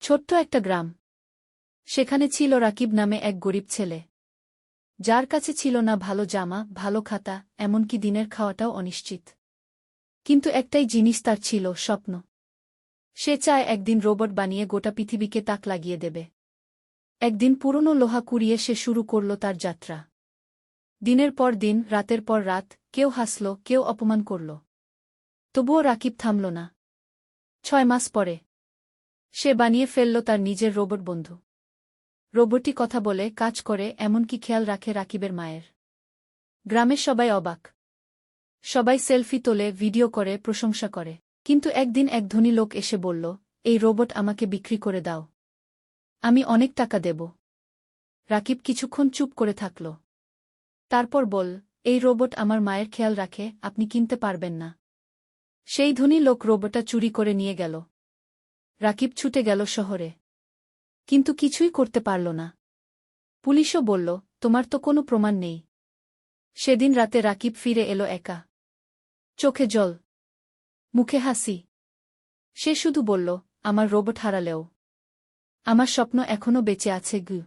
ছোট্ট একটা গ্রাম। সেখানে ছিল রাকিব নামে এক গরিব ছেলে। যার কাছে ছিল না ভালো জামা, ভালো খাতা, এমনকি দিনের খাওয়াটাও অনিশ্চিত। কিন্তু একটাই জিনিস তার ছিল, স্বপ্ন। সে চায় একদিন রোবট বানিয়ে গোটা পৃথিবীকে তাক লাগিয়ে দেবে। একদিন পুরনো লোহা কুড়িয়ে সে শুরু করল তার যাত্রা। দিনের পর দিন, রাতের পর রাত, কেউ হাসল, কেউ অপমান করল। তবুও রাকিব থামল না। ছয় মাস পরে সে বানিয়ে ফেলল তার নিজের রোবট বন্ধু। রোবটটি কথা বলে, কাজ করে, এমনকি খেয়াল রাখে রাকিবের মায়ের। গ্রামের সবাই অবাক। সবাই সেলফি তোলে, ভিডিও করে, প্রশংসা করে। কিন্তু একদিন এক ধনী লোক এসে বলল, এই রোবট আমাকে বিক্রি করে দাও। আমি অনেক টাকা দেব। রাকিব কিছুক্ষণ চুপ করে থাকল। তারপর বল, এই রোবট আমার মায়ের খেয়াল রাখে, আপনি কিনতে পারবেন না। সেই ধনী লোক রোবটটা চুরি করে নিয়ে গেল। রাকিব ছুটে গেল শহরে। কিন্তু কিছুই করতে পারল না। পুলিশও বলল, তোমার তো কোনো প্রমাণ নেই। সেদিন রাতে রাকিব ফিরে এলো একা। চোখে জল, মুখে হাসি। সে শুধু বলল, আমার রোবট হারালেও। আমার স্বপ্ন এখনও বেঁচে আছে, গু।